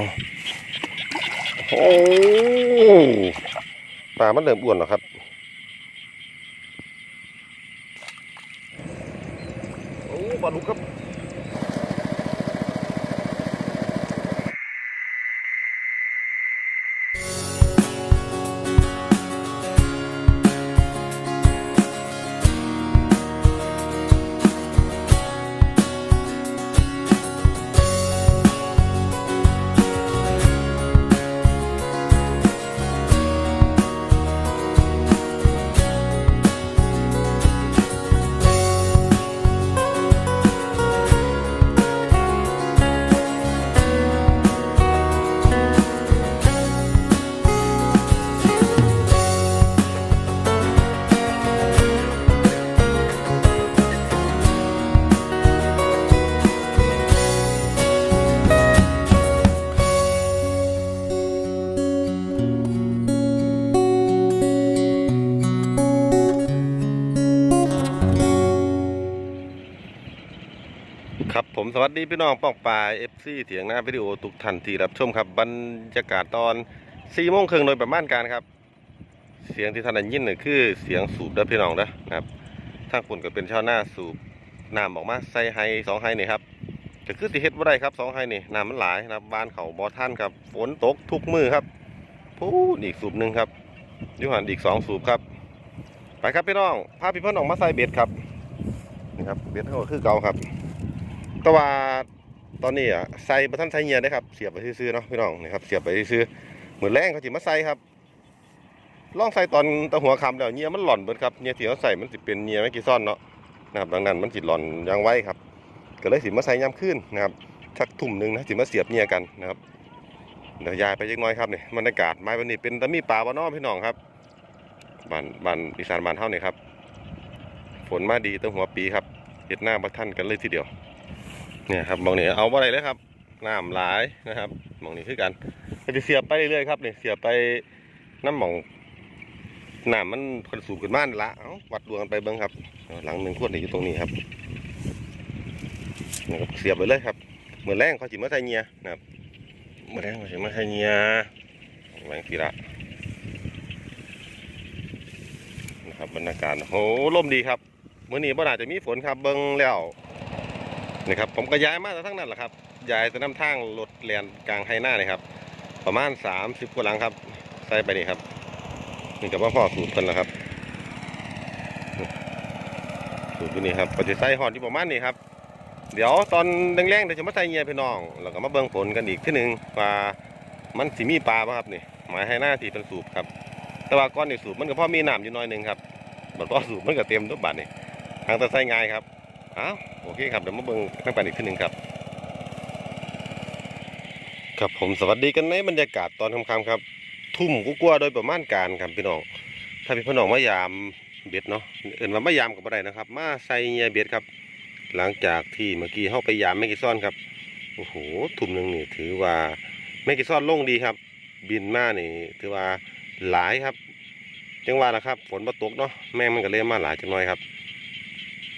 เอาโอ้ปลามันเริ่มอ้วนแล้วครับ ผมสวัสดีพี่น้องป้องปลาเอฟซีเถียงหน้าวิดีโอทุกท่านที่รับชมครับบรรยากาศตอนสี่โมงครึ่งโดยประมาณการครับ เสียงที่ท่านได้ยินนี่คือเสียงสูบเด้อพี่น้องเด้อนะครับทางคนก็เป็นชาวนาสูบน้ำออกมาใส่ไฮสองไฮนี่ครับก็คือที่เฮ็ดบ่ได้ครับสองไฮนี่น้ำมันหลายนะครับบ้านเขาบ่อท่านครับฝนตกทุกมือครับพูดอีกสูบหนึ่งครับยูหันอีกสองสูบครับ ไปครับพี่น้องพาพี่เพื่อนออกมาใส่เบ็ดครับนี่ครับเบ็ดเขาก็คือเก่าครับ แต่ว่าตอนนี้อะใส่บะท่านใส่เงียได้ครับเสียบไปซื่อๆเนาะพี่น้องนี่ครับเสียบไปซื่อเหมือนแรงเขาจิมาใส่ครับลองใส่ตอนตะหัวคำแล้วเงียมันหล่อนเบิดครับเงียที่เขาใส่มันสิเป็นเงียไม่กี่ซ่อนเนาะนะครับดังนั้นมันสิหล่อนยังไว้ครับก็เลยสิมาใส่ย้ำขึ้นนะครับสักทุ่มหนึ่งนะสิมาเสียบเงียกันนะครับเดี๋ยวยายไปเล็กน้อยครับเนี่ยบรรยากาศไม้วันนี้เป็นตะมีป่าบ้านนอกพี่น้องครับบ้านบ้านอีสานบ้านเท่านี่ครับฝนมาดีตั้งหัวปีครับเห็ดหน้าบัท่านกันเลยทีเดียว เนี่ยครับมองนี่เอาอะไรเลยครับน้ำหลายนะครับมองนี่คือกันก็จะเสียบไปเรื่อยๆครับเนี่ยเสียบไปน้ำหมองน้ำมันคนสูบขึ้นมานละเอาวัดดวงกันไปเบิ้งครับ หลังหนึ่งขวดนี่อยู่ตรงนี้ครับนี่ครับเสียบไปเลยครับเหมือนแรงเขาจิมาใส่เงียนะครับเหมือนแรงเขาจิมาใส่เงียแรงสีละนะครับบรรยากาศโอ้โหลมดีครับเมื่อนี้บ่น่าจะมีฝนครับเบิ้งแล้ว นี่ครับผมก็ย้ายมาทั้งนั้นแหละครับย้ายจะนำทางรถแลนกลางไฮหน้านี่ครับ ประมาณ30กว่าหลังครับใส่ไปนี่ครับนี่กับว่าพ่อสูตรกันแล้วครับ สูตรอยู่นี่ครับก็จะใส่หอดที่ประมาณนี้ครับ เดี๋ยวตอนแรงๆเดี๋ยวจะมาใส่เงียพี่น้องแล้วก็มาเบิ่งผลกันอีกทีหนึ่งว่ามันสิมีปลาป่ะครับนี่หมายให้หน้าที่เป็นสูบครับ แต่ว่าก้อนนี่สูบมันก็พอมีน้ำอยู่หน้อยหนึ่งครับบัดพอสูบมันก็เต็มทุกบาทนี่ทางต่ใส่ง่ายครับอ้าว โอเคครับเดี๋ยวมาเบิ่งข้างไปอีกทีหนึ่งครับ ครับผมสวัสดีกันในบรรยากาศตอนค่ำๆครับ ทุ่มกูกลัวาๆโดยประมาณการครับพี่น้องถ้าพี่พี่น้องมายามเบ็ดเนาะเอื่นว่ามายามกับอะไรนะครับ มาใส่เงียเบ็ดครับ หลังจากที่เมื่อกี้เข้าไปยามแมกิซ่อนครับโอ้โหทุ่มหนึ่งนี่ถือว่าแมกิซ่อนลงดีครับ บินมานี่ ถือว่าหลายครับจังหวะนะครับ ฝนมาตกเนาะแม่งมันก็เลยมาหลายจังน้อยครับ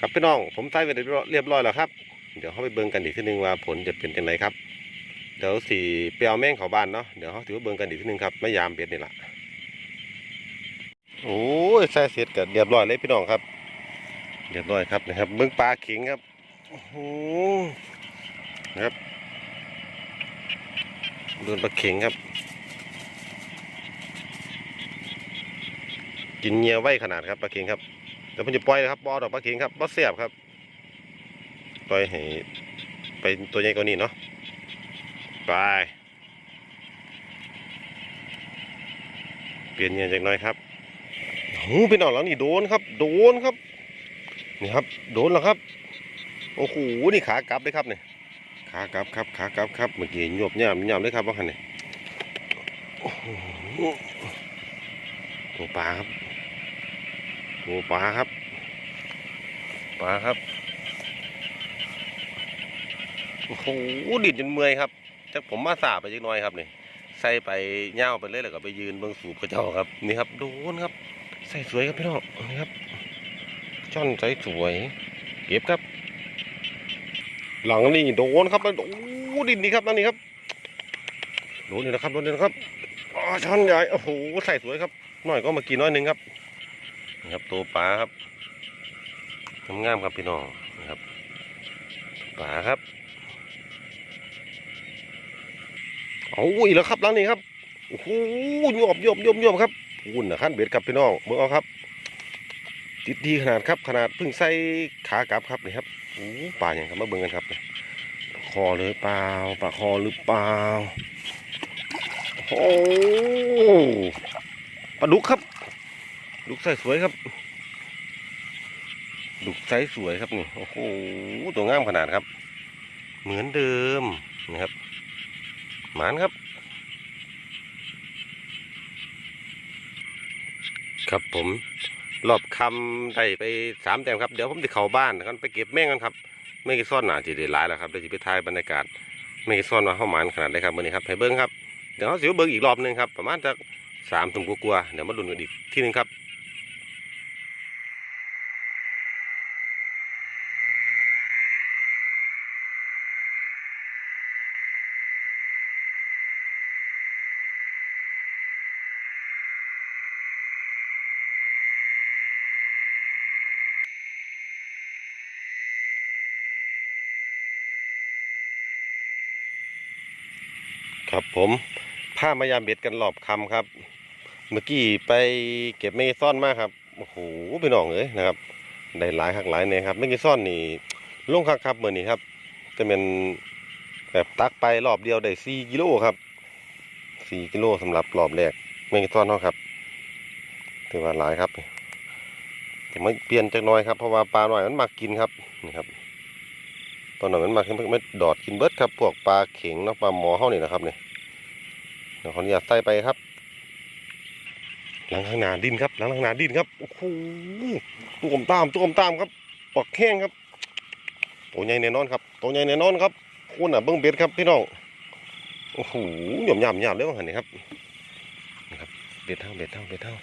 ครับพี่น้อง ผมใส่ไปเรียบร้อยแล้วครับ เดี๋ยวเขาไปเบิ่งกันอีกทีนึงว่าผลจะเป็นยังไงครับ เดี๋ยวสี่เปียวแม่งเขาบ้านเนาะ เดี๋ยวเขาถือว่าเบิ่งกันอีกทีนึงครับไม่ยามเบ็ดนี่ละโอ้ยใส่เสร็จกันเรียบร้อยเลยพี่น้องครับ เรียบร้อยครับนะครับเบิ่งปลาเข็งครับ โอ้โหนะครับเบิ่งปลาเข็งครับ กินเงียไว้ขนาดครับปลาเข็งครับ ดี๋ยวผมจะปล่อยเลยครับบอดอกปลาเข็งครับบอเสียบครับ ปล่อยให้ไปตัวใหญ่กว่านี้เนาะไปเปลี่ยนเงี้ยจากน้อยครับโอ้เป็นออกแล้วนี่โดนครับ โดนครับ นี่ครับ โดนแล้วครับโอ้โหนี่ขากลับเลยครับเนี่ยขากลับครับขากลับครับเมื่อกี้หยบย่ำย่ำเลยครับว่าคันเนี่ยโอ้โหตัวปลาครับ อ้ปลาครับปลาครับโอ้โหดิดจนเมื่อยครับจากผมมาสาไปจักหน่อยครับนี่ใส่ไปเง่าวไปเลยแล้วก็ไปยืนเบื้องสูบกระเจ้าครับนี่ครับโดนครับ ใส่สวยครับพี่น้องนี่ครับช่อนใส่สวย เก็บครับ หลังนี่โดนครับแล้วโอ้ดินนี่ครับนั่นนี่ครับโดนนี่นะครับโดนนี่นะครับอ๋อช้อนใหญ่โอ้โหใส่สวยครับน้อยก็มากินน้อยหนึงครับนี่ ครับตัวปลาครับงามๆครับพี่น้องนะครับปลาครับเอาอีกแล้วครับหลังนี้ครับโอ้โหโยบโยบโยบโยบครับอุ่นนะขั้นเบ็ดครับพี่น้องเบิ่งเอาครับ ติดดีขนาดครับขนาดเพิ่งใส่ขากลับครับนี่ครับโอ้ปลาอย่างครับมาเบิ่งกันครับคอเลยเปล่าปลาคอหรือเปล่าโอ้ปลาดุกครับ ดุกใส่สวยครับดุกไส์สวยครับนี่โอ้โหตัวงามขนาดครับ เหมือนเดิมนะครับ หมานครับ ครับผมรอบคำได้ไปสามแต้มครับ เดี๋ยวผมจะเข้าบ้านกันไปเก็บแม่งกันครับไม่กี่ซ่อนหนาจีได้หลายแล้วครับเดี๋ยวจะไปถ่ายบรรยากาศไม่กี่ซ่อนว่าเข้าหมานขนาดไหนครับวันนี้ครับให้เบิ้งครับเดี๋ยวเขาสิวเบิ้งอีกรอบหนึงครับประมาณจะสามถุงกลัวๆเดี๋ยวมาดุนกันอีกที่หนึงครับ ผมผ้ามายามเบ็ดกันรอบคำครับ เมื่อกี้ไปเก็บเมกซ่อนมาครับโอ้โหพี่น้องเอ้ยนะครับได้หลายหักหลายเนี่ยครับเมกซ่อนนี่ลงคักครับเมื่อนี้ครับจะเป็นแบบตักไปรอบเดียวได้สี่กิโลครับสี่กิโลสำหรับรอบแรกเมกซ่อนเนาะครับถือว่าหลายครับแต่ไม่เปลี่ยนจักน้อยครับเพราะว่าปลาหน่อยมันมักกินครับนี่ครับตอนนั้นมันมาขึ้นไม่ดอดกินเบิดครับ พวกปลาเข็งนะปลาหมอเฮานี่นะครับเนี่ย ขออนุญาตใส่ไปครับ หลังข้างหน้าดินครับ หลังข้างหน้าดินครับโอ้โหตุ้มตามตุ้มตามครับปักแห้งครับตัวใหญ่แน่นอนครับตัวใหญ่แน่นอนครับคุณอะเบิ้งเบ็ดครับพี่น้องโอ้โหหย่อมหย่ำหย่ำเลยว่าหันนี่ครับนะครับเบ็ดเท่าเบ็ดเท่าเบ็ดเท่า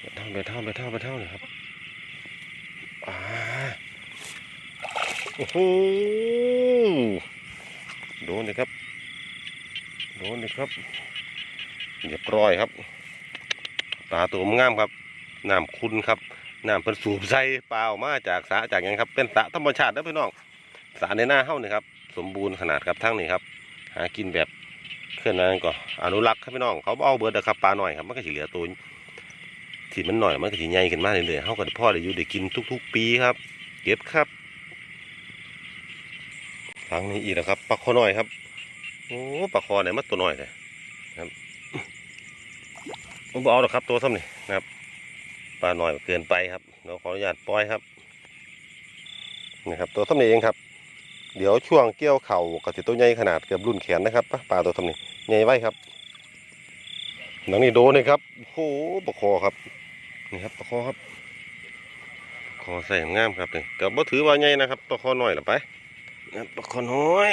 เบ็ดเท่าเบ็ดเท่าเบ็ดเท่าเบ็ดเท่าเลยครับอ่าโอ้โหโดนเลยครับโดนเลยครับ เรียบร้อยครับปลาตัวงามครับน้ำคุณครับน้ำเป็นสูบใส่เปล่ามาจากสระจากยังครับ เป็นสระธรรมชาตินะพี่น้องสระในหน้าเฮ้านี่ครับสมบูรณ์ขนาดครับทั้งนี้ครับ หากินแบบเคลื่อนนั้นก็อนุรักษ์ครับพี่น้องเขาเอาเบิร์ดนะครับปลาหน่อยครับมันก็สิเหลือตัวที่มันหน่อยมันก็สิใหญ่ขึ้นมาเรื่อยๆเขาก็ได้พ่อได้อยู่ได้กินทุก ๆ ปีครับ เก็บครับทางนี้อีกแล้วครับปลาคอหน้อยครับโอ้ปลาคอเนี่ยมันตัวหน้อยเลยครับ ผมเอาหรอกครับตัวซ้ำนี่นะครับปลาหน้อยเกินไปครับเดี๋ยวขออนุญาตปล่อยครับนะครับตัวซ้ำนี่เองครับ เดี๋ยวช่วงเกี่ยวเข่ากับสิตัวใหญ่ขนาดเกือบรุ่นแขนนะครับปลาตัวซ้ำนี่ใหญ่ไว้ครับหนังนี่โดนเลยครับโอ้โหปลาคอครับนี่ครับปลาคอครับคอใส่งามครับนี่แต่บ่ถือว่าใหญ่นะครับตัวคอหน้อยละไปนะปลาคอน้อย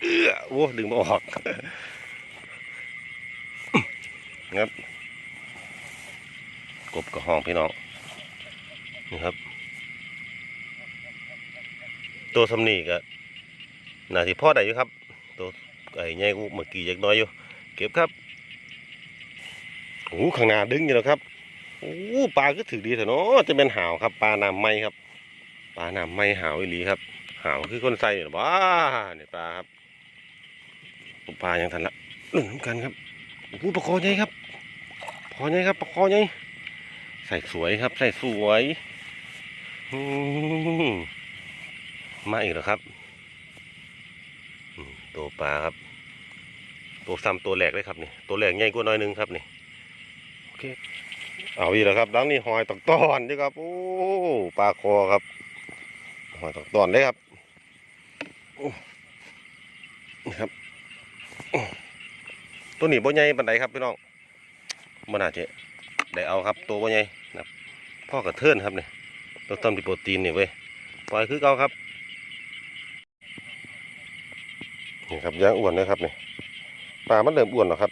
เออโอ้ดึงม่ออกครับ กบกับห้องพี่น้องนี่ครับ ตัวสำนีก็น่าที่พ่อได้อยู่ครับ ตัวไอ้ใหญ่กูเมื่อกี้ยักน้อยอยู่เก็บครับโอ้ข้างหน้าดึงอยู่แล้วครับโอ้ปลาก็ถือดีเถอะเนาะจะเป็นหาวครับปลาหน้ำไหมครับปลาหน้ำไหมหาวอีหลีครับหาวคือคนใส่หรอบ้าเนี่ยปลาครับปลายังทันละลุ่นน้ำกันครับโอ้ปลาคอใหญ่ครับปลาคอใหญ่ครับปลาคอใหญ่ ใส่สวยครับ ใส่สวยอืมมาอีกแล้วครับอืมตัวปลาครับ ตัวซ้ำตัวแหลกเลยครับนี่ตัวแหลกใหญ่กว่าน้อยหนึงครับนี่โอเคเอาอีกแล้วครับดังนี้หอยตอกตอนด้วยครับ โอ้ปลาคอครับ หอยตอกตอนเลยครับโอ้นี่ครับโอ้ตัวนี้บ่ใหญ่ปานใดครับพี่น้องมันอาจจะ ได้เอาครับตัวบ่ใหญ่นะครับพ่อกระเทินครับเนี่ยตัวต้มที่โปรตีนนี่เว้ยปล่อยคือเก่าครับนี่ครับย่างอ้วนนะครับเนี่ยปลามันเริ่มอ้วนแล้วครับ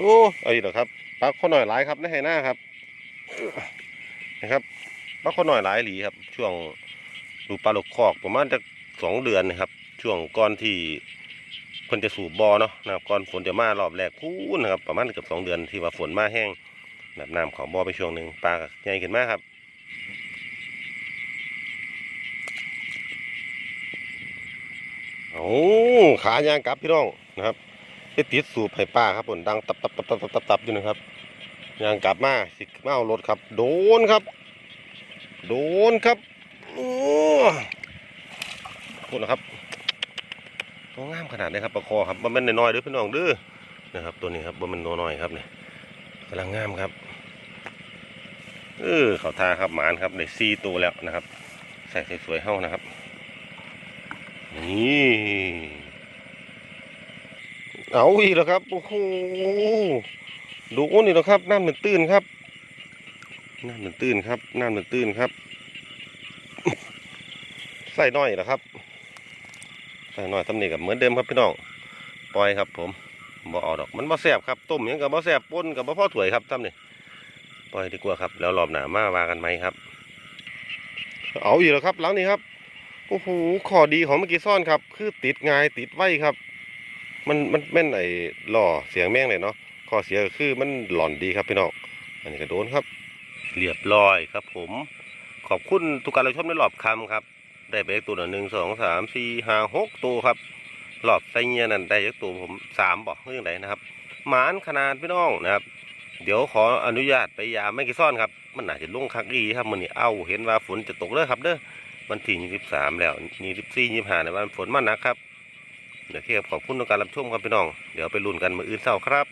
โอ้เอาอีกแล้วครับปลาข้อหน่อยหลายครับในไหหน้าครับนะครับปลาข้อน้อยหลายหลีครับ ช่วงดูปลาหลกคอกประมาณจะสองเดือนนะครับ ช่วงก่อนที่ เพิ่นจะสูบบอเนาะนะครับก่อนฝนจะมารอบแรกพูนนะครับประมาณเกือบสองเดือนที่ว่าฝนมาแห้งแบบน้ำของบอไปช่วงหนึ่งปลาใหญ่ขึ้นมากครับโอ้ขายางกลับพี่น้องนะครับไปติดสูบให้ป้าครับผมดังตับตับตับตับตับตับตับอยู่นะครับยางกลับมาสิมาเอารถครับ โดนครับ โดนครับโอ้พูดนะครับ งามขนาดนี้ครับปลาคอครับมันเป็นน้อยๆเด้อพี่น้องเด้อนะครับ ตัวนี้ครับมันเป็นน้อยๆครับเนี่ยกำลังงามครับเออเขาทาครับหมานครับได้ซีตัวแล้วนะครับ ใส่สวยๆเฮ้านะครับนี่เอาอีกแล้วครับโอ้โหดูนี่แล้วครับน้ำมันตื้นครับน้ำมันตื้นครับน้ำมันตื้นครับ ใส่น้อยแล้วครับ ใส่น้อยทำนี่กับเหมือนเดิมครับพี่น้องปล่อยครับ ผมบ่เอาดอกมันบ่แสบครับต้มหยังกับบ่แสบป่นกับบ่พอถวยครับทำนี่ปล่อยดีกว่าครับ แล้วรอบหนามาวากันไหมครับ เอาอีกแล้วครับหลังนี้ครับโอ้โหข้อดีของเมื่อกี้ซ่อนครับ คือติดง่ายติดไวครับ มันมันแม่นไอ้หล่อเสียงแม่งเลยเนาะข้อเสียก็คือมันหล่อนดีครับพี่น้องอันนี้ก็โดนครับ เรียบร้อยครับ ผมขอบคุณทุกการรับชมในรอบคำครับ ได้ไปตัวหนึ่งสองสามสี่ห้าหกตัวครับรอบไซเงียนั่นได้จากตัวผมสามบอกเรื่องไหนนะครับ หมานขนาดพี่น้องนะครับ เดี๋ยวขออนุญาตไปยาไม่กี่ซ่อนครับ มันอาจจะลงคักอีครับมันนี่เอ้าเห็นว่าฝนจะตกเด้อครับเด้อวันที่ยี่สิบสามแล้วยี่สิบสี่ยี่สิบห้าในวันฝนมาหนักครับ เดี๋ยวเทียบขอบคุณในการรับชมครับพี่น้อง เดี๋ยวไปลุ้นกันมืออื่นเศร้าครับ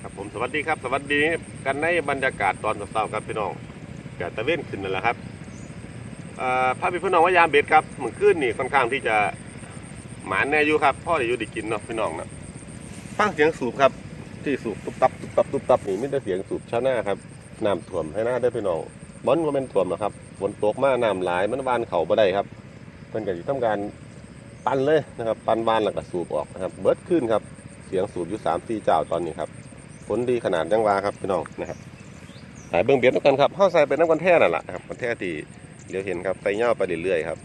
ครับผมส วัสดีครับ สวัสดีกันในบรรยากาศตอนเช้าครับพี่น้องแกตะเว้นขึ้นนั่นแหละครับอ่าพพี่พี่น้องว่ายามเบ็ดครับเหมือนขึ้นนี่ค่อนข้างที่จะหมานแน่อยู่ครับพ่อได้อยู่ได้กินเนาะพี่น้องนะฟังเสียงสูบครับที่สูบตุบตับตุบตับตุบตับนี่ไม่ได้เสียงสูบชาหน้าครับน้ำท่วมให้หน้าได้พี่น้องมันว่าเป็นท่วมนะครับฝนตกมากน้ำหลายมันวานเขาบ่ได้ครับเพิ่นก็สิทำการปันเลยนะครับปันวานแล้วก็สูบออกนะครับ เบิดขึ้นครับเสียงสูบอยู่สามสี่เจ้าตอนนี้ครับ ผลดีขนาดยังวาครับพี่น้องนะครับสายเบื้องเบียดน้ำกันครับเข้าใส่เป็นน้ำกันแท่นั่นแหละครับกันแท่ที่เดี๋ยวเห็นครับไปเง่าไปเรื่อยๆครับ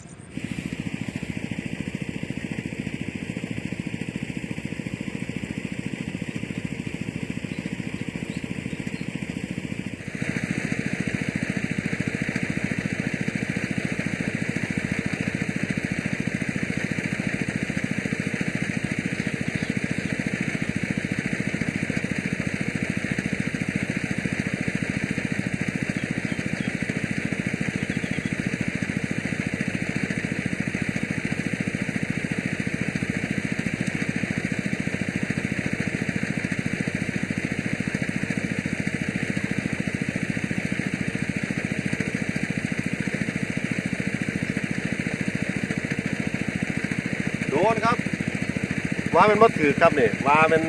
มาเป็นมดถือครับนี่มาเป็น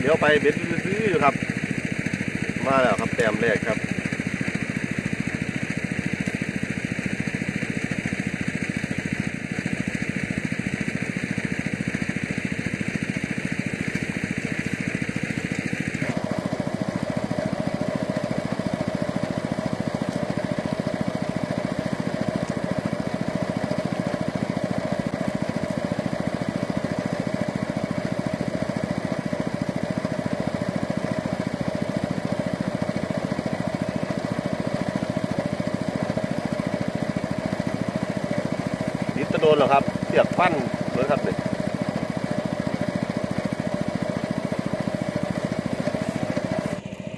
เดี๋ยวไปเบ็ดซื้ออยู่ครับ มาแล้วครับแต้มแรกครับ นหรอครับเสียบปั้นเลยครับเนี่ย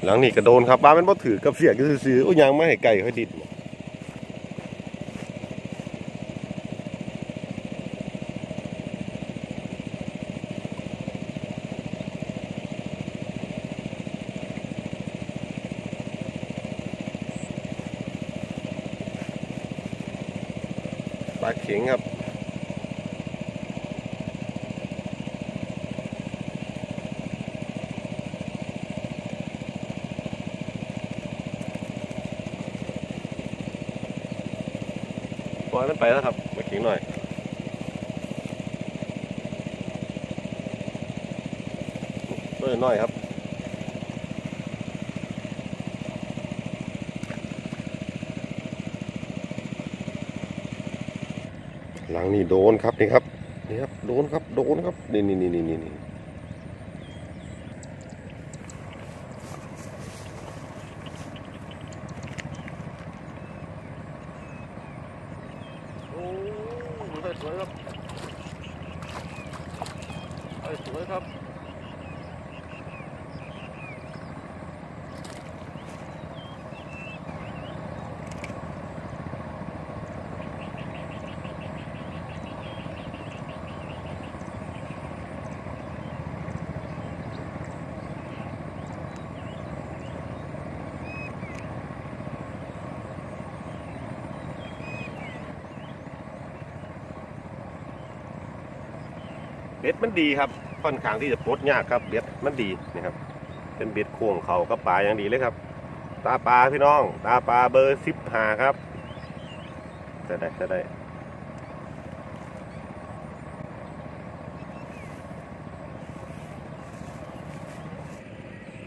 หลังนี่ก็โดนครับบ้าเป็นบ่ถือกับเสียกซื้อๆอุ้ยยางไม่ให้ไก่ค่อยดิด ปล่อยมันไปแล้วครับมาขิงหน่อยเพิ่มหน่อยครับหลังนี่โดนครับนี่ครับนี่ครับโดนครับโดนครับนี่นี่นี่นี่นี่ สวยครับสวยครับ เบ็ดมันดีครับค่อนข้างที่จะปลดยากครับเบ็ดมันดีนะครับ เป็นเบ็ดโค้งเขากับปลาอย่างดีเลยครับ ตาปลาพี่น้อง ตาปลาเบอร์สิบห้าครับจะได้จะได้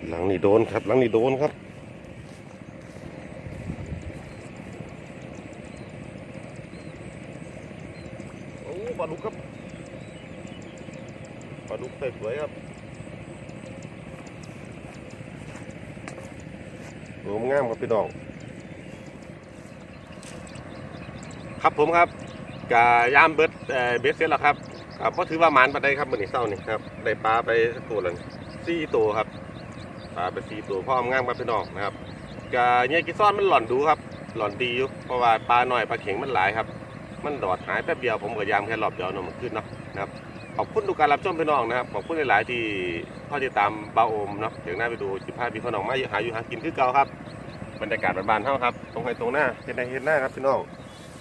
หลังนี่โดนครับ หลังนี่โดนครับ โอ้ปลาดุกครับปลาดุก สวยๆครับโอ้งามครับพี่น้อง ครับผมครับกายามเบิดเบ็ดเสร็จแล้วครับครับก็ถือว่าหมานปานใดครับมือนี้เช้านี่ครับได้ปลาไปตัวหนึงสี่ตัวครับปลาไปสี่ตัวพร้อมงามครับพี่น้องนะครับกาเนี่ยกิซ้อนมันหล่อนดูครับ หล่อนดีอยู่เพราะว่าปลาหน่อยปลาเข็งมันหลายครับ มันดอดหายแป๊บเดียวผมก็ยามแค่รอบเดียวเนาะมันขึ้นเนาะนะครับ ขอบคุณทุกการรับชมพี่น้องนะครับขอบคุณหลายๆที่เข้าติดตามบาโอมเนาะอย่างน่าไปดูจิพาพี่พี่น้องมาหาอยู่หากินคือเก่าครับบรรยากาศบ้านๆเท่าครับ ตรงไปตรงหน้าเห็นในเห็นหน้าครับพี่น้อง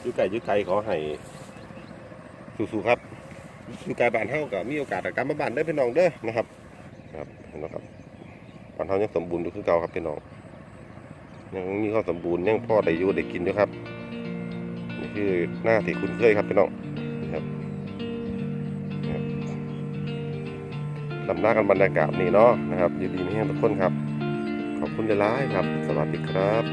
ยู่ไก่ยู่ไกลขอให้สู้ๆครับอยู่ไกลบ้านเท่ากับมีโอกาสกลับมาบ้านได้พี่น้องเด้อนะครับครับเห็นไหมครับบ้านเท่ายังสมบูรณ์อยู่คือเก่าครับพี่น้องยังมีความสมบูรณ์ยังพ่อได้อยู่ได้กินอยู่ครับนี่คือหน้าที่คุ้นเคยครับพี่น้อง ลำหน้ากันบรรยากาศนี่เนาะนะครับยินดีนี่ทุกคนครับ ขอบคุณหลายครับ สวัสดีครับ